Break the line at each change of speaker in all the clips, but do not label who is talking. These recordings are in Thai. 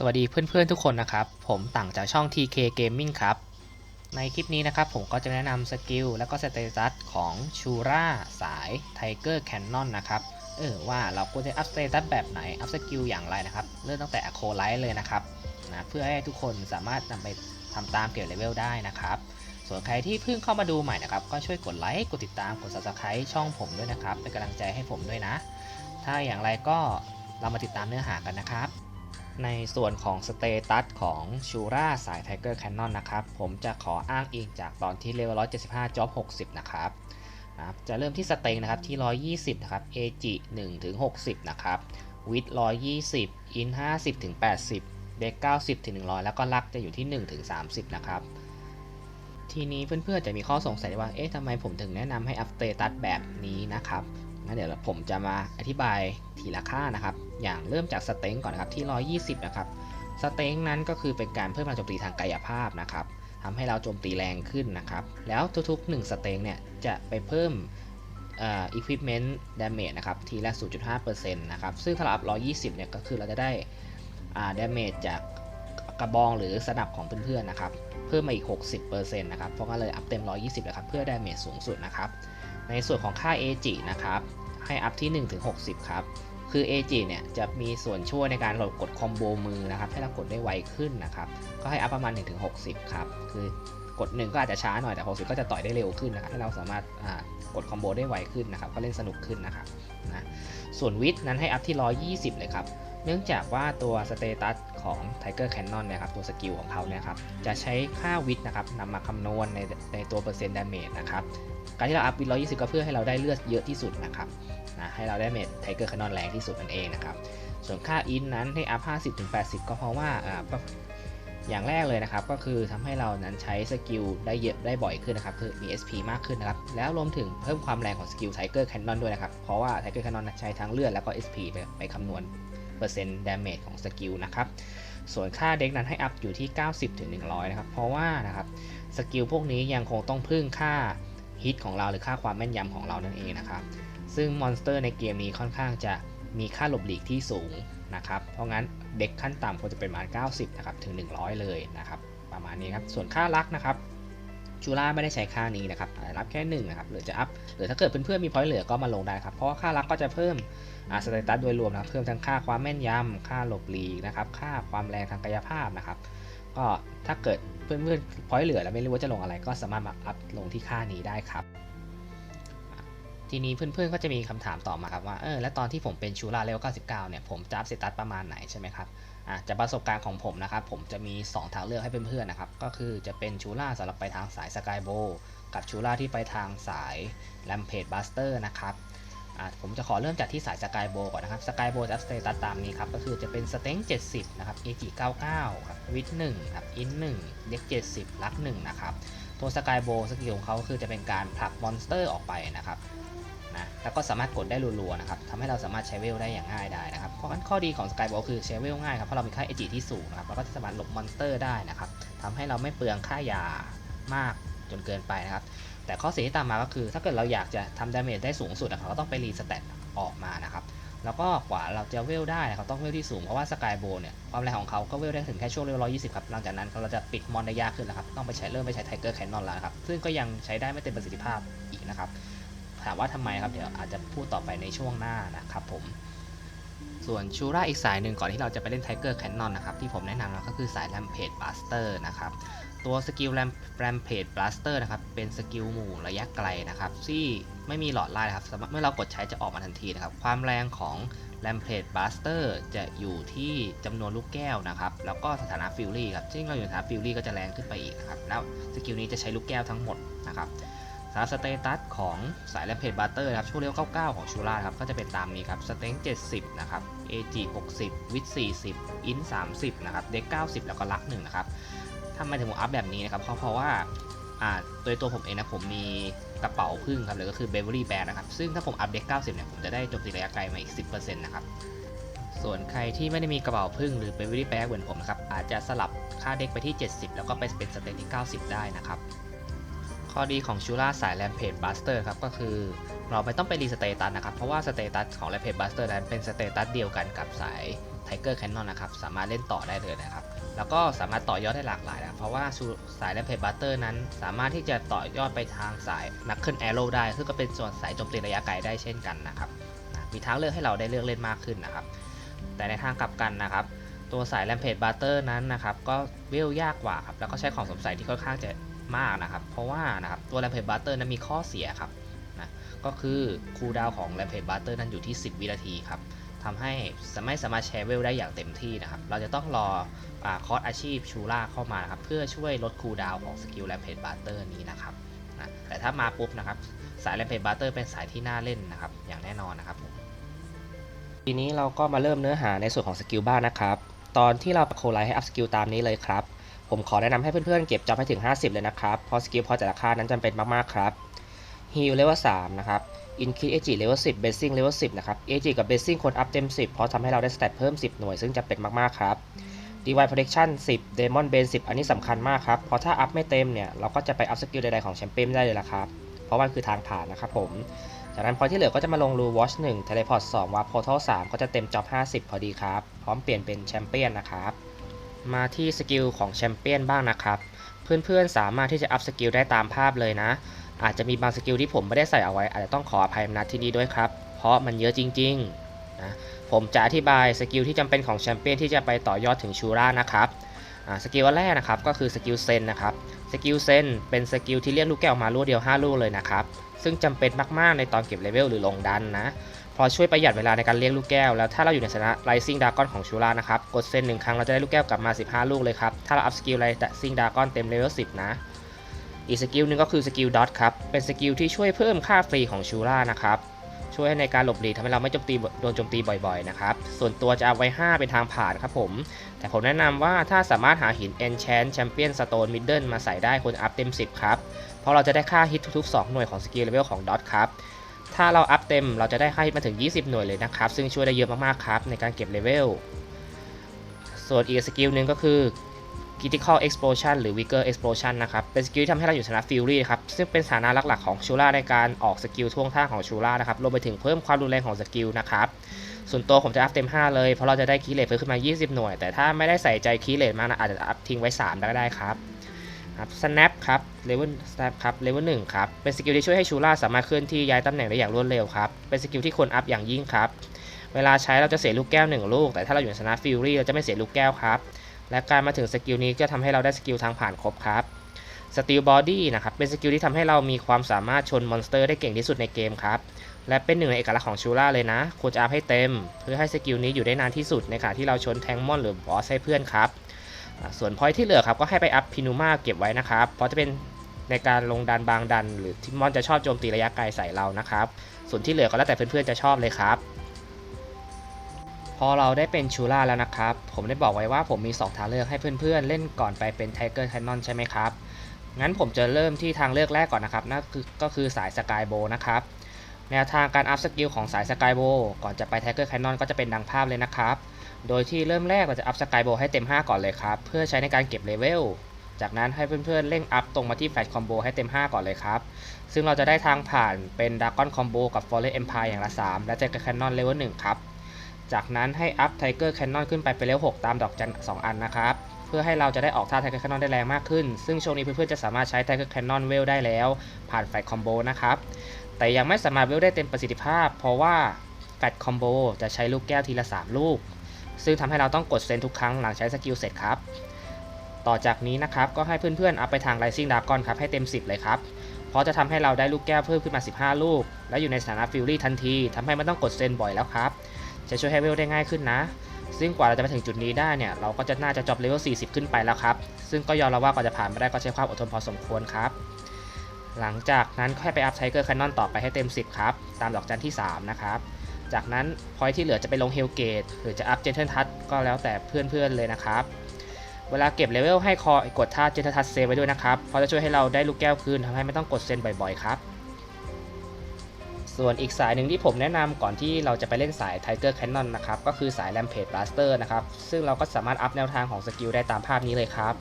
สวัสดีเพื่อนๆทุกคนนะครับ ผมต่างจากช่อง TK Gaming ครับ ในคลิปนี้นะครับผมก็จะแนะนำสกิลและก็สเตตัสของชูราสาย Tiger Cannon นะครับ เออว่าเราควรจะอัพสเตตัสแบบไหน อัพสกิลอย่างไรนะครับ เริ่มตั้งแต่โคไลท์เลยนะครับนะเพื่อให้ทุกคนสามารถนำไปทำตามเกี่ยวเลเวลได้นะครับ ส่วนใครที่เพิ่งเข้ามาดูใหม่นะครับ ก็ช่วยกดไลค์กดติดตามกด subscribe ช่องผมด้วยนะครับเป็นกำลังใจให้ผมด้วยนะ ถ้าอย่างไรก็เรามาติดตามเนื้อหากันนะครับ ในส่วนของสเตตัสของชูราสาย Tiger Cannon นนะครับ ผมจะขออ้างอิงจากตอนที่เลเวล175 Job 60 นะครับนะครับจะเริ่มที่สเต็งนะครับที่ 120 นะครับ AG 1ถึง60 นะครับวิด120 อิน 50ถึง80 เด็ก90ถึง100 แล้วก็ลักจะอยู่ที่1ถึง30 นะครับ ทีนี้เพื่อนๆจะมีข้อสงสัยว่า เอ๊ะทำไมผมถึงแนะนำให้อัพสเตตัสแบบนี้นะครับ งั้นเดี๋ยวผมจะมาอธิบายทีละค่านะครับ อย่างเริ่มจากสเต็งก่อนนะครับที่ 120 นะครับสเต็งนั้นก็คือเป็นการเพิ่มพลังโจมตีทางกายภาพนะครับทำให้เราโจมตีแรงขึ้นนะครับ แล้วทุกๆ 1 สเต็งเนี่ยจะไปเพิ่มอ่อ equipment damage นะครับ ทีละ 0.5%นะครับ ซึ่งถ้าเราอัพ 120 เนี่ยก็คือเราจะได้อ่า damage จากกระบองหรือสนับของเพื่อนๆนะครับ เพิ่มมาอีก 60%นะครับ เพราะงั้นเลยอัพเต็ม 120เลยครับ เพื่อ damage สูงสุดนะครับ ในส่วนของค่า AG นะครับ ให้อัพที่ 1 ถึง 60 ครับ คือ AG เนี่ยจะมีส่วนช่วยในการโหลดกดคอมโบมือนะครับ ให้เรากดได้ไวขึ้นนะครับ ก็ให้อัพประมาณ 1 ถึง 60 ครับ คือกด 1 ก็อาจจะช้าหน่อยแต่ 60 ก็จะต่อยได้เร็วขึ้นนะครับ ให้เราสามารถกดคอมโบได้ไวขึ้นนะครับ ก็เล่นสนุกขึ้นนะครับนะ ส่วนวิทนั้นให้อัพที่ 120 เลยครับ เนื่องจากว่าตัวสเตตัสของ Tiger Cannon เนะครับตัวสกิลของเขาเนี่ยครับจะใช้ค่าวิทนะครับนำมาคำนวณในในตัวเปอร์เซ็นต์ดาเมจนะครับการที่เราอัพวิท120ก็เพื่อให้เราได้เลือดเยอะที่สุดนะครับนะให้เราได้เมจไทเกอร์คานอนแรงที่สุดนั่นเองนะครับ ส่วนค่าอินนั้นให้อัพ 50ถึง80 ก็เพราะว่าอ่าอย่างแรกเลยนะครับ ก็คือทำให้เรานั้นใช้สกิลได้เยอะได้บ่อยขึ้นนะครับ คือมี SP มากขึ้นนะครับ แล้วรวมถึงเพิ่มความแรงของสกิลไทเกอร์แคนนอนด้วยนะครับ เพราะว่าไทเกอร์แคนนอนใช้ทั้งเลือดแล้วก็ SP ไปไปคำนวณ เปอร์เซ็นต์ดาเมจของสกิลนะครับ ส่วนค่าเด็กนั้นให้อัพอยู่ที่ 90ถึง100 นะครับ เพราะว่านะครับสกิลพวกนี้ยังคงต้องพึ่งค่าฮิตของเราหรือค่าความแม่นยำของเรานั่นเองนะครับ ซึ่งมอนสเตอร์ในเกมนี้ค่อนข้างจะมีค่าหลบหลีกที่สูงนะครับ เพราะงั้นเด็กขั้นต่ำควรจะเป็นประมาณ 90 นะครับ ถึง 100 เลยนะครับ ประมาณนี้ครับ ส่วนค่ารักนะครับ ชูล่าไม่ได้ใช้ค่านี้นะครับรับแค่1นะครับหรือจะอัพหรือถ้าเกิดเพื่อนๆมีพอยต์เหลือก็มาลงได้ครับเพราะค่ารักก็จะเพิ่มอ่าสเตตัสโดยรวมนะครับเพิ่มทั้งค่าความแม่นยำค่าหลบหลีกนะครับค่าความแรงทางกายภาพนะครับก็ถ้าเกิดเพื่อนๆพอยต์เหลือแล้วไม่รู้ว่าจะลงอะไร ก็สามารถมาอัพลงที่ค่านี้ได้ครับทีนี้เพื่อนๆก็จะมีคำถามต่อมาครับว่าเออแล้วตอนที่ผมเป็นชูราเลเวล99เนี่ยผมจะอัพสเตตัสประมาณไหนใช่ไหมครับ อะจากประสบการณ์ของผมนะครับ ผมจะมี 2 ทางเลือกให้เพื่อนๆนะครับ ก็คือจะเป็นชูราสำหรับไปทางสายสกายโบกับชูราที่ไปทางสายแ a มเพจบัสเตอร์นะครับผมจะขอเริ่มจากที่สายสกายโบก่อนนะครับสกายโบจะอัพสเตตัสตามนี้ครับ ก็คือจะเป็นสเต็ง70 นะครับ AG 99 ครับ วิท1ครับ อิน1เด็ก70 ลัก1นะครับ ตัวสกายโบสกิลของเขาคือจะเป็นการผลักมอนสเตอร์ออกไปนะครับ นะแล้วก็สามารถกดได้รัวๆนะครับทำให้เราสามารถใช้เวลได้อย่างง่ายได้นะครับเพราะงั้นข้อดีของสกายโบคือใช้เวลง่ายครับเพราะเรามีค่า AG ที่สูงนะครับแล้วก็สามารถหลบมอนสเตอร์ได้นะครับทำให้เราไม่เปลืองค่ายามากจนเกินไปนะครับแต่ข้อเสียที่ตามมาก็คือ ถ้าเกิดเราอยากจะทำดาเมจได้สูงสุดนะครับเราต้องไปรีสเตตออกมานะครับแล้วก็กว่าเราจะเวลได้นะครับต้องเวลที่สูงเพราะว่าสกายโบเนี่ยความแรงของเขาก็เวลได้ถึงแค่ช่วงเลเวล120ครับหลังจากนั้นเราจะปิดมอนได้ยากขึ้นแล้วครับต้องไปใช้เริ่มไปใช้ไทเกอร์แคนนอนแล้วครับซึ่งก็ยังใช้ได้ไม่เต็มประสิทธิภาพอีกนะครับ ถามว่าทำไมครับเดี๋ยวอาจจะพูดต่อไปในช่วงหน้านะครับผม ส่วนชูราอีกสายหนึ่งก่อนที่เราจะไปเล่นไทเกอร์แคนนอนนะครับที่ผมแนะนำก็คือสายแ a มเพจบัสเตอร์นะครับตัวสกิลแรมแรมเพจบลัสเตอร์นะครับเป็นสกิลหมู่ระยะไกลนะครับที่ไม่มีหลอดไล่ครับเมื่อเรากดใช้จะออกมาทันทีนะครับความแรงของแรมเพจบลัสเตอร์จะอยู่ที่จำนวนลูกแก้วนะครับแล้วก็สถานะฟิลลี่ครับซึ่งเราอยู่สถานะฟิลลี่ก็จะแรงขึ้นไปอีกนะครับแล้วสกิลนี้จะใช้ลูกแก้วทั้งหมดนะครับ สำหรับสเตตัสของสายแรมเพจบัสเตอร์ครับช่วงเลี้ยว99 ของชูราครับก็จะเป็นตามนี้ครับสเต็ง70 นะครับ AG 60 วิท40 อิน30 นะครับเด็ก90 แล้วก็ลัก1นะครับทำไมถึงผมอัพแบบนี้นะครับเพราะเพราะว่าอ่าโดยตัวผมเองนะผมมีกระเป๋าพึ่งครับหรือก็คือ Beverly Bag นะครับ ซึ่งถ้าผมอัพเด็ก90 เนี่ยผมจะได้โจมตีระยะไกลมาอีก 10%นะครับส่วนใครที่ไม่ได้มีกระเป๋าพึ่งหรือ Beverly Bag เหมือนผมนะครับ อาจจะสลับค่าเด็กไปที่ 70 แล้วก็ไปเป็นสเตตที่ 90 ได้นะครับ ข้อดีของชูราสายแ a มเพจบัสเตอร์ครับก็คือเราไม่ต้องไปรีสเตตัสนะครับ เพราะว่าสเตตัสของแ a มเพจบัสเตอร์นั้นเป็นสเตตัสเดียวกันกับสาย Tiger Cannon นนะครับ สามารถเล่นต่อได้เลยนะครับ แล้วก็สามารถต่อยอดได้หลากหลายนะเพราะว่าสาย Rampage Buster นั้น สามารถที่จะต่อยอดไปทางสาย Knuckle Arrow ได้ซึ่งก็เป็นส่วนสายโจมตีระยะไกลได้เช่นกันนะครับมีทางเลือกให้เราได้เลือกเล่นมากขึ้นนะครับ แต่ในทางกลับกันนะครับตัวสาย Rampage Buster นั้นนะครับก็เวลยากกว่าครับแล้วก็ใช้ของสงสัยที่ค่อนข้างจะ มากนะครับ เพราะว่านะครับตัว Rampage Buster นั้นมีข้อเสียครับนะก็คือคูลดาวของ Rampage Buster นั้นอยู่ที่ 10 วินาทีครับทำให้ไม่สามารถแชร์เวลได้อย่างเต็มที่นะครับ เราจะต้องรออคอร์สอาชีพชูล่าเข้ามานะครับ เพื่อช่วยลดคูลดาวของสกิล Rampage Buster นี้นะครับนะแต่ถ้ามาปุ๊บนะครับ สาย Rampage Buster เป็นสายที่น่าเล่นนะครับ อย่างแน่นอนนะครับผมทีนี้เราก็มาเริ่มเนื้อหาในส่วนของสกิลบ้างนะครับ ตอนที่เราโคไลให้อัพสกิลตามนี้เลยครับ ผมขอแนะนำให้เพื่อนๆเก็บจ็อบให้ถึง 50 เลยนะครับ เพราะสกิลพอแต่ละค่านั้นจำเป็นมากๆครับ Heal Level 3นะครับ Increase AG Level 10 Basing Level 10นะครับ AG กับ Basing คนอัพเต็ม 10 เพราะทำให้เราได้สเตตเพิ่ม 10 หน่วยซึ่งจะเป็นมากๆครับ Divine Protection 10 Demon Bane 10 อันนี้สำคัญมากครับ เพราะถ้าอัพไม่เต็มเนี่ย เราก็จะไปอัพสกิลใดๆของแชมเปี้ยนไม่ได้เลยละครับ เพราะมันคือทางผ่านนะครับผม จากนั้นพอที่เหลือก็จะมาลงรู Watch 1 Teleport 2 Warp Portal 3ก็จะเต็มจ็อบ50 พอดีครับ พร้อมเปลี่ยนเป็นแชมเปี้ยนนะครับ มาที่สกิลของแชมเปี้ยนบ้างนะครับ เพื่อนๆสามารถที่จะอัพสกิลได้ตามภาพเลยนะ อาจจะมีบางสกิลที่ผมไม่ได้ใส่เอาไว้ อาจจะต้องขออภัยนัดที่นี้ด้วยครับ เพราะมันเยอะจริงๆนะผมจะอธิบายสกิลที่จำเป็นของแชมเปี้ยนที่จะไปต่อยอดถึงชูรานะครับสกิลแรกนะครับก็คือสกิลเซนนะครับสกิลเซนเป็นสกิลที่เรียกลูกแก้วมาลูกเดียว 5 ลูกเลยนะครับ ซึ่งจำเป็นมากๆในตอนเก็บเลเวลหรือลงดันนะ พอช่วยประหยัดเวลาในการเลี้ยงลูกแก้ว แล้วถ้าเราอยู่ในสถานะ Rising Dragon ของชูรานะครับ กดเซนหนึ่งครั้งเราจะได้ลูกแก้วกลับมา 15 ลูกเลยครับ ถ้าเราอัพสกิล Rising Dragon เต็มเลเวล10 นะ อีกสกิลหนึ่งก็คือสกิลดอทครับ เป็นสกิลที่ช่วยเพิ่มค่าฟรีของชูรานะครับช่วยให้ในการหลบหลีกทำให้เราไม่โจมตีโดนโจมตีบ่อยๆนะครับ ส่วนตัวจะเอาไว้ 5 เป็นทางผ่านครับผม แต่ผมแนะนำว่าถ้าสามารถหาหิน Enchant Champion Stone Middle มาใส่ได้ควรอัพเต็ม 10 ครับ เพราะเราจะได้ค่าฮิตทุกๆ 2 หน่วยของสกิลเลเวลของดอทครับ ถ้าเราอัพเต็มเราจะได้ค่าฮิตมาถึง 20 หน่วยเลยนะครับ ซึ่งช่วยได้เยอะมากๆครับในการเก็บเลเวล ส่วนอีกสกิลหนึ่งก็คือ Critical Explosion หรือ Vigor Explosion นะครับ เป็นสกิลที่ทำให้เราอยู่ชนะ Fury ครับ ซึ่งเป็นสถานะหลักๆของชูล่าในการออกสกิลท่วงท่าของชูล่านะครับ รวมไปถึงเพิ่มความรุนแรงของสกิลนะครับ ส่วนตัวผมจะอัพเต็ม 5 เลย เพราะเราจะได้คีย์เลทเพิ่มขึ้นมา 20 หน่วย แต่ถ้าไม่ได้ใส่ใจคีย์เลทมากนะอาจจะอัพทิ้งไว้ 3 ได้ได้ครับ ครับ snap ครับ level snap ครับ level 1ครับ เป็นสกิลที่ช่วยให้ชูล่าสามารถเคลื่อนที่ย้ายตำแหน่งได้อย่างรวดเร็วครับ เป็นสกิลที่ควรอัพอย่างยิ่งครับ เวลาใช้เราจะเสียลูกแก้ว1ลูก แต่ถ้าเราอยู่ในชนะ Fury เราจะไม่เสียลูกแก้วครับ และการมาถึงสกิลนี้ก็ทำให้เราได้สกิลทางผ่านครบครับ Steel Body นะครับ เป็นสกิลที่ทำให้เรามีความสามารถชนมอนสเตอร์ได้เก่งที่สุดในเกมครับ และเป็นหนึ่งในเอกลักษณ์ของชูล่าเลยนะ ควรจะอัพให้เต็ม เพื่อให้สกิลนี้อยู่ได้นานที่สุดในขณะที่เราชนแทงมอนหรือบอสให้เพื่อนครับ ส่วนพอยที่เหลือครับก็ให้ไปอัพพินูมาเก็บไว้นะครับ เพราะจะเป็นในการลงดันบางดัน หรือที่มอนจะชอบโจมตีระยะไกลใส่เรานะครับ ส่วนที่เหลือก็แล้วแต่เพื่อนๆจะชอบเลยครับ พอเราได้เป็นชูล่าแล้วนะครับ ผมได้บอกไว้ว่าผมมี 2 ทางเลือกให้เพื่อนๆ เล่นก่อนไปเป็นไทเกอร์แคนนอนใช่ไหมครับ งั้นผมจะเริ่มที่ทางเลือกแรกก่อนนะครับนั่นคือก็คือสายสกายโบนะครับ แนวทางการอัพสกิลของสายสกายโบก่อนจะไปไทเกอร์แคนนอนก็จะเป็นดังภาพเลยนะครับ โดยที่เริ่มแรกเราจะอัพสกายโบให้เต็ม 5 ก่อนเลยครับ เพื่อใช้ในการเก็บเลเวล จากนั้นให้เพื่อนๆเร่งอัพตรงมาที่แฟลชคอมโบให้เต็ม 5 ก่อนเลยครับ ซึ่งเราจะได้ทางผ่านเป็นด r a ก้อนคอมโบกับ f o r e s t Empire อย่างละ 3 และเจอกับแคนนอนเลเวล1ครับ จากนั้นให้อัพไทเกอร์แคนนอนขึ้นไปเป็นเลเวล6ตามดอกจัน2อันนะครับเพื่อให้เราจะได้ออกท่าไทเกอร์แคนนอนได้แรงมากขึ้น ซึ่งช่วงนี้เพื่อนๆจะสามารถใช้ไทเกอร์แคนนอนเวลได้แล้ว ผ่านแฟลชคอมโบนะครับแต่ยังไม่สามารถเวลได้เต็มประสิทธิภาพ เพราะว่าแฟลชคอมโบจะใช้ลูกแก้วทีละ 3 ลูก ซึ่งทำให้เราต้องกดเซนทุกครั้งหลังใช้สกิลเสร็จครับ ต่อจากนี้นะครับ ก็ให้เพื่อนๆ อัพไปทาง Rising Dragon ครับ ให้เต็ม 10 เลยครับ เพราะจะทำให้เราได้ลูกแก้วเพิ่มขึ้นมา 15 ลูก และอยู่ในสถานะฟิลลี่ทันทีทำให้ไม่ต้องกดเซนบ่อยแล้วครับ จะช่วยให้เวลได้ง่ายขึ้นนะ ซึ่งกว่าเราจะมาถึงจุดนี้ได้เนี่ย เราก็จะน่าจะจบเลเวล 40 ขึ้นไปแล้วครับ ซึ่งก็ยอมรับว่ากว่าจะผ่านมาได้ก็ใช้ความอดทนพอสมควรครับหลังจากนั้นค่อยไปอัพไทเกอร์แคนนอนต่อไปให้เต็ม 10 ครับ ตามดอกจันที่ 3 นะครับ จากนั้นพอยที่เหลือจะไปลงเฮลเกตหรือจะอัพเจนเท l ทั c ก็แล้วแต่เพื่อนๆเลยนะครับ เวลาเก็บเลเวลให้คอยกดท่าเจนเท l ทั c เซฟไว้ด้วยนะครับ เพราะจะช่วยให้เราได้ลูกแก้วคืนทำให้ไม่ต้องกดเซนบ่อยๆครับ ส่วนอีกสายหนึ่งที่ผมแนะนำก่อนที่เราจะไปเล่นสาย Tiger Cannon นะครับ ก็คือสาย Rampage Blaster นะครับ ซึ่งเราก็สามารถอัพแนวทางของสกิลได้ตามภาพนี้เลยครับ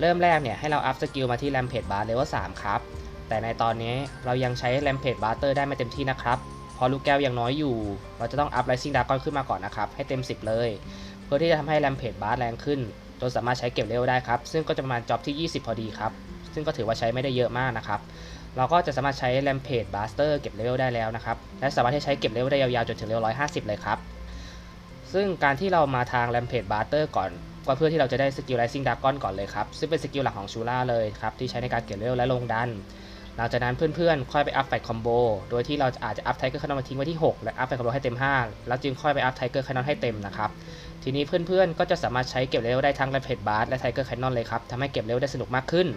เริ่มแรกเนี่ยให้เราอัพสกิลมาที่ Rampage Bar Level 3ครับแต่ในตอนนี้เรายังใช้ Rampage Blaster ได้ไม่เต็มที่นะครับ พราะลูกแก้วยังน้อยอยู่ เราจะต้องอัพ Rising Dragon ขึ้นมาก่อนนะครับ ให้เต็ม 10 เลย เพื่อที่จะทำให้แรมเพจบาร์แรงขึ้น จนสามารถใช้เก็บเลเวลได้ครับ ซึ่งก็จะประมาณจ็อบที่ 20 พอดีครับ ซึ่งก็ถือว่าใช้ไม่ได้เยอะมากนะครับ เราก็จะสามารถใช้แรมเพจบาสเตอร์เก็บเลเวลได้แล้วนะครับ และสามารถที่ใช้เก็บเลเวลได้ยาวๆจนถึงเลเวล150 เลยครับ ซึ่งการที่เรามาทางแรมเพจบาสเตอร์ก่อนก็เพื่อที่เราจะได้สกิล Rising Dragon ก่อนเลยครับ ซึ่งเป็นสกิลหลักของชูล่าเลยครับที่ใช้ในการเก็บเลเวลและลงดัน หลังจากนั้นเพื่อนๆ ค่อยไปอัพไฟคอมโบ โดยที่เราอาจจะอัพไทเกอร์คานอนมาทิ้งไว้ที่ 6 และอัพไฟคอมโบให้เต็ม 5 แล้วจึงค่อยไปอัพไทเกอร์คานอนให้เต็มนะครับ ทีนี้เพื่อนๆ ก็จะสามารถใช้เก็บเลเวลได้ทั้งแรมเพจบาร์และไทเกอร์คนนอนเลยครับ ทำให้เก็บเลเวลได้สนุกมากขึ้น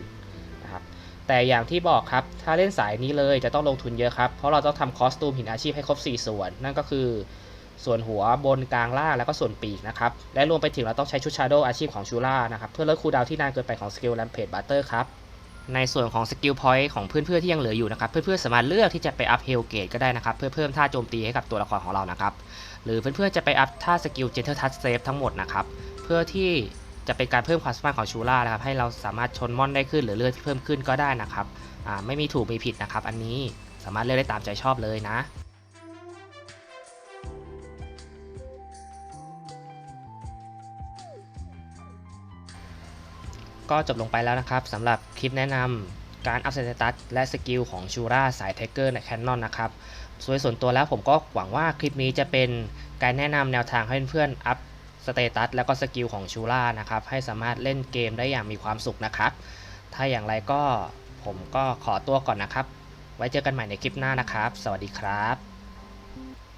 นะครับ แต่อย่างที่บอกครับ ถ้าเล่นสายนี้เลยจะต้องลงทุนเยอะครับ เพราะเราต้องทำคอสตูมหินอาชีพให้ครบ 4 ส่วน นั่นก็คือ ส่วนหัวบนกลางล่างแล้วก็ส่วนปีกนะครับ และรวมไปถึงเราต้องใช้ชุดชาโดอาชีพของชูล่านะครับ เพื่อลดคูลดาวที่นานเกินไปของสกิลแรมเพจบัตเตอร์ครับ ในส่วนของสกิลพอยต์ของเพื่อนๆที่ยังเหลืออยู่นะครับ เพื่อนๆสามารถเลือกที่จะไปอัพเฮลเกตก็ได้นะครับ เพื่อเพิ่มท่าโจมตีให้กับตัวละครของเรานะครับ หรือเพื่อนๆจะไปอัพท่าสกิลเจนเทอร์ทัชเซฟทั้งหมดนะครับ เพื่อที่จะเป็นการเพิ่มความสามารถของชูล่านะครับ ให้เราสามารถชนมอนได้ขึ้นหรือเลือดที่เพิ่มขึ้นก็ได้นะครับ ไม่มีถูกมีผิดนะครับ อันนี้สามารถเลือกได้ตามใจชอบเลยนะ ก็จบลงไปแล้วนะครับสำหรับคลิปแนะนำการอัพสเตตัสและสกิลของชูราสายเทเกอร์ในแคนนอนนะครับส่วนส่วนตัวแล้วผมก็หวังว่าคลิปนี้จะเป็นการแนะนำแนวทางให้เพื่อนๆอัพสเตตัสแล้วก็สกิลของชูรานะครับให้สามารถเล่นเกมได้อย่างมีความสุขนะครับ ถ้าอย่างไรก็ผมก็ขอตัวก่อนนะครับ ไว้เจอกันใหม่ในคลิปหน้านะครับ สวัสดีครับ